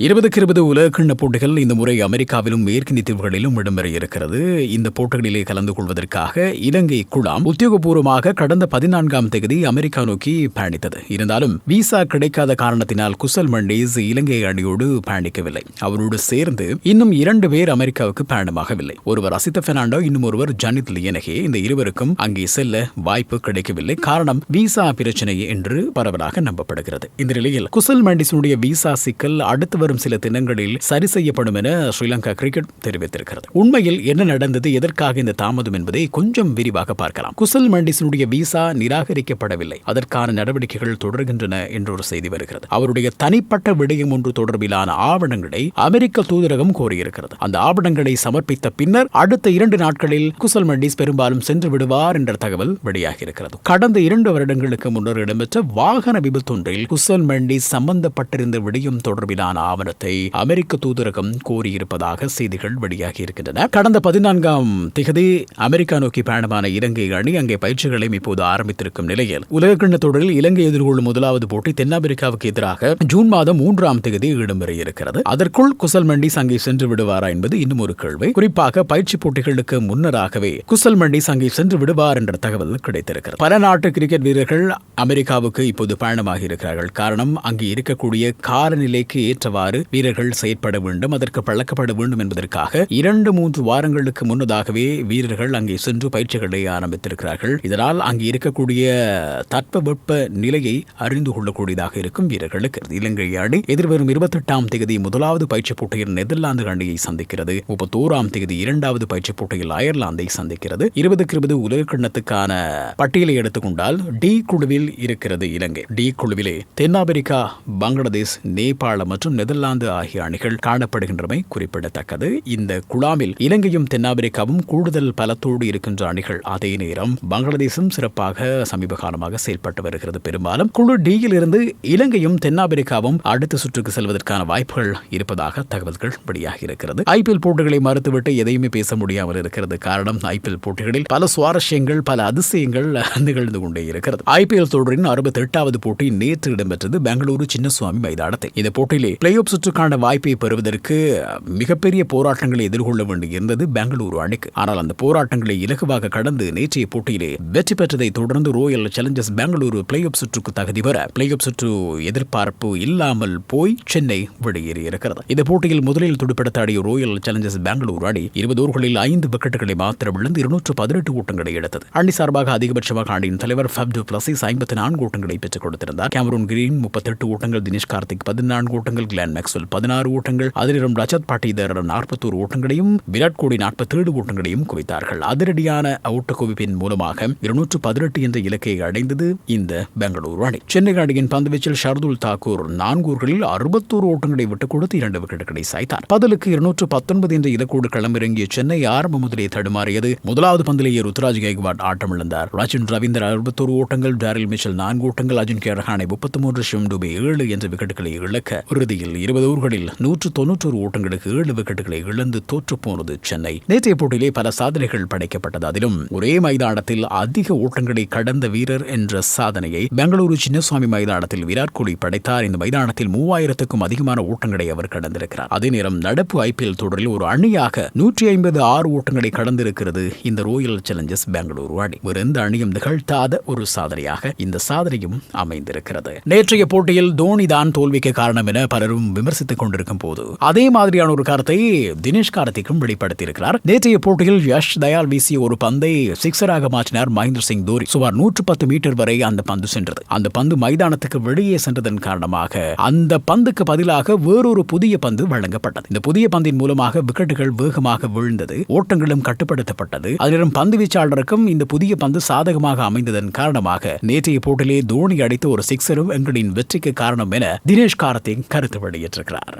இருபதுக்கு இருபது உலகக்கிண்ண போட்டிகள் இந்த முறை அமெரிக்காவிலும் மேற்கிந்திய தீவுகளிலும் இடம்பெற இருக்கிறது இந்த போட்டிகளிலே கலந்து கொள்வதற்காக இலங்கை குழாம் உத்தியோகபூர்வமாக கடந்த பதினான்காம் தேதி அமெரிக்கா நோக்கி பயணித்தது. இருந்தாலும் விசா கிடைக்காத காரணத்தினால் குசல் மண்டேஸ் இலங்கை அணியோடு பயணிக்கவில்லை. அவரோடு சேர்ந்து இன்னும் இரண்டு பேர் அமெரிக்காவுக்கு பயணமாகவில்லை. ஒருவர் அசித்த பெர்னாண்டோ இன்னும் ஒருவர் ஜனித் லியனகே. இந்த இருவருக்கும் அங்கே செல்ல வாய்ப்பு கிடைக்கவில்லை. காரணம் விசா பிரச்சனை என்று பரவலாக நம்பப்படுகிறது. இந்த நிலையில் குசல் மண்டிஸுடைய விசா சிக்கல் அடுத்து வரும் சில தினங்களில் சரி செய்யப்படும் என ஸ்ரீலங்கா கிரிக்கெட் தெரிவித்திருக்கிறது. உண்மையில் என்ன நடந்தது எதற்காக இந்த தாமதம் என்பதை கொஞ்சம் விரிவாக பார்க்கலாம். குசல் மண்டிசனுடைய விசா நிராகரிக்கப்படவில்லை. அதற்கான நடவடிக்கைகள் தொடர்கின்றன என்ற ஒரு செய்தி வருகிறது. அவருடைய தனிப்பட்ட விடயம் ஒன்று தொடர்பிலான ஆவணங்களை அமெரிக்க தூதரகம் கோரியிருக்கிறது. அந்த ஆவணங்களை சமர்ப்பித்த பின்னர் அடுத்த இரண்டு நாட்களில் குசல் மண்டிஸ் பெரும்பாலும் சென்று விடுவார் என்ற தகவல் வெளியாகி இருக்கிறது கடந்த இரண்டு வருடங்களுக்கு முன்னர் இடம்பெற்ற வாகன விபத்தொன்றில் குசல் மண்டிஸ் சம்பந்தப்பட்டிருந்த விடயம் தொடர்பிலான ஆவணத்தை அமெரிக்க தூதரகம் கோரியிருப்பதாக செய்திகள் வெளியாகியிருக்கின்றன கடந்த பதினான்காம் திகதி அமெரிக்கா நோக்கி பயணமான இலங்கை அணி அங்கே பயிற்சிகளை இப்போது ஆரம்பித்திருக்கும் நிலையில் உலகக்கிண்ண தொடரில் இலங்கை எதிர்கொள்ளும் முதலாவது போட்டி தென்னாப்பிரிக்காவுக்கு எதிராக ஜூன் மாதம் மூன்றாம் தேதி இடம்பெற இருக்கிறது. அதற்குள் குசல் மண்டிஸ் அங்கே சென்று விடுவாரா என்பது இன்னும் ஒரு கேள்வி. குறிப்பாக பயிற்சி போட்டிகளுக்கு முன்னராகவே குசல் மண்டிஸ் அங்கே சென்று விடுவார் என்ற தகவல் கிடைத்திருக்கிறது. பல நாட்டு கிரிக்கெட் வீரர்கள் அமெரிக்காவுக்கு இப்போது பயணமாக இருக்கிறார்கள். காரணம் அங்கு இருக்கக்கூடிய காலநிலைக்கு ஏற்றவாறு வீரர்கள் செயற்பட வேண்டும் அதற்கு பழக்கப்பட வேண்டும் என்பதற்காக இரண்டு மூன்று வாரங்களுக்கு முன்னதாகவே வீரர்கள் அங்கே சென்று பயிற்சிகளை ஆரம்பித்திருக்கிறார்கள். இதனால் அங்கே இருக்கக்கூடிய தட்பவெப்ப நிலையை அறிந்து கொள்ளக்கூடியதாக இருக்கும் வீரர்களுக்கு. இலங்கை அணி எதிர்வரும் இருபத்தெட்டாம் தேதி முதலாவது பயிற்சி போட்டியில் நெதர்லாந்து அணியை சந்திக்கிறது. முப்பத்தோராம் தேதி இரண்டாவது பயிற்சி போட்டியில் அயர்லாந்தை சந்திக்கிறது. இருபதுக்கு இருபது உலகக்கிண்ணத்துக்கான பட்டியலை எடுத்துக்கொண்டால் டி குழுவில் இருக்கிறது இலங்கை. டி குழுவிலே தென்னாப்பிரிக்கா பங்களாதேஷ் நேபாளம் மற்றும் நெதர்லாந்து ஆகிய அணிகள் காணப்படுகின்றமை குறிப்பிடத்தக்கது. இந்த குழாமில் இலங்கையும் தென்னாப்பிரிக்காவும் கூடுதல் பலத்தோடு இருக்கின்ற அணிகள் அதே நேரம் பங்களாதேசும் சிறப்பாக சமீப காலமாக செயல்பட்டு வருகிறது. பெரும்பாலும் குழு டியில் இருந்து இலங்கையும் தென்னாப்பிரிக்காவும் அடுத்த சுற்றுக்கு செல்வதற்கான வாய்ப்புகள் இருப்பதாக தகவல்கள் வெளியாகி இருக்கிறது. ஐபிஎல் போட்டிகளை மறுத்துவிட்டு எதையுமே பேச முடியாமல் இருக்கிறது. காரணம் ஐபிஎல் போட்டிகளில் பல சுவாரஸ்யங்கள் பல அதிசயங்கள் நிகழ்ந்து கொண்டே இருக்கிறது. ஐபிஎல் தொடரின் அறுபத்தி எட்டாவது போட்டி நேற்று இடம்பெற்றது பெங்களூரு சின்னசுவாமி மைதானத்தில். இந்த போட்டியிலே பிளே ஆஃப் சுற்றுக்கான வாய்ப்பை பெறுவதற்கு மிகப்பெரிய போராட்டங்களை எதிர்கொள்ள வேண்டியிருந்தது பெங்களூரு அணிக்கு. ஆனால் அந்த போராட்டங்களை இலகுவாக கடந்து நேற்றைய போட்டியிலே வெற்றி பெற்றதை தொடர்ந்து Royal Challengers Bengaluru play off சுற்றுக்கு தகுதி பெற பிளே ஆஃப் சுற்று எதிர்பார்ப்பு இல்லாமல் போய் சென்னை வெளியேறியிருக்கிறது. இந்த போட்டியில் முதலில் துடுப்படுத்தாடிய ரோயல் சேலஞ்சர்ஸ் பெங்களூரு அணி இருபது ஓவர்களில் ஐந்து விக்கெட்டுகளை மாத்திரம் விழுந்து இருநூற்று பதினெட்டு ஓட்டங்களை எடுத்தது. அணி சார்பாக அதிகபட்சமாக அணியின் தலைவர் ஃபப்டு பிளஸிஸ் ஐம்பத்தி நான்கு ஓட்டங்களை பெற்றுக் கொடுத்திருந்தார். கேமரூன் கிரீன் முப்பத்தெட்டு ஓட்டங்கள் தினேஷ் கார்த்திக் பதினான்கு ஓட்டங்கள் கிளான் மேக்ஸ்வெல் பதினாறு ஓட்டங்கள் அதிலும் ரஜத் பாட்டிதர் நாற்பத்தோரு ஓட்டங்களையும் விராட் கோலி நாற்பத்தேழு ஓட்டங்களையும் குவித்தார்கள். அதிரடியான ஓட்ட குவிப்பின் மூலமாக இருநூற்று பதினெட்டு என்ற இலக்கையை அடைந்தது இந்த பெங்களூரு அணி. சென்னை அணியின் பந்துவீச்சில் ஷர்துல் தாக்கூர் நான்கு ஓவர்களில் அறுபத்தோரு ஓட்டங்களை விட்டுக் கொடுத்து இரண்டு விக்கெட்டுகளை சாய்த்தார். பதிலுக்கு இருநூற்று பத்தொன்பது என்ற இலக்கோடு களமிறங்கிய சென்னை ஆரம்ப முதலே தடுமாறியது. முதலாவது பந்திலேயே ருத்ராஜ் கைக்வாட் ஆட்டமிழந்தார். ரஜின் ரவீந்தர் அறுபத்தோரு ஓட்டங்கள் டேரில் மிச்சல் நான்கு ஓட்டங்கள் அஜின் கேரஹானை முப்பத்தி மூன்று ஷிம் டூபி ஏழு என்ற விக்கெட்டுகளை இழக்க இறுதியில் இருபது ஓவர்களில் நூற்று தொன்னூற்றொரு ஓட்டங்களுக்கு ஏழு விக்கெட்டுகளை இழந்து தோற்று போனது சென்னை. நேற்றைய போட்டியிலே பல சாதனைகள் படைக்கப்பட்டது. அதிலும் ஒரே மைதானத்தில் அதிக ஓட்டங்களை கடந்த வீரர் என்ற சாதனையை பெங்களூரு சின்னசுவாமி மைதானத்தில் விராட் கோலி படைத்தார். இந்த மைதானத்தில் மூவாயிரத்துக்கும் அதிகமான ஓட்டங்களை அவர் கடந்திருக்கிறார். அதே நேரம் நடப்பு ஐபிஎல் தொடரில் ஒரு அணியாக நூற்றி ஐம்பது ஆறு ஓட்டங்களை கடந்திருக்கிறது இந்த ரோயல் சேலஞ்சர்ஸ் பெங்களூரு அணி. வேறு எந்த அணியும் நிகழ்த்தாத ஒரு சாதனையாக இந்த சாதனையும் அமைந்திருக்கிறது. நேற்றைய போட்டியில் தோனி தான் தோல்விக்கு காரணம் என பலரும் விமர்சித்துக் கொண்டிருக்கும் போது அதே மாதிரியான ஒரு கருத்தை தினேஷ் கார்த்திக்கும் வெளிப்படுத்தியிருக்கிறார். நேற்றைய போட்டியில் யஷ் தயால் வீசிய ஒரு பந்தை சிக்ஸராக மாற்றினார் மகேந்திர சிங் தோரி. சுமார் நூற்று பத்து மீட்டர் வரை அந்த பந்து சென்றது. அந்த பந்து மைதானத்துக்கு வெளியே சென்றதன் காரணமாக அந்த பந்துக்கு பதிலாக வேறொரு புதிய பந்து வழங்கப்பட்டது. இந்த புதிய பந்தின் மூலமாக விக்கெட்டுகள் வேகமாக விழுந்தது ஓட்டங்களும் கட்டுப்படுத்தப்பட்டது. அதிலும் பந்து வீச்சாளருக்கும் இந்த புதிய பந்து சாதகமாக அமைந்ததன் காரணமாக நேற்றைய போட்டியிலே தோனி அடித்த ஒரு சிக்ஸரும் எங்களின் வெற்றிக்கு காரணம் என தினேஷ் கார்த்திக் கருத்து வெளியிட்டிருக்கிறார்.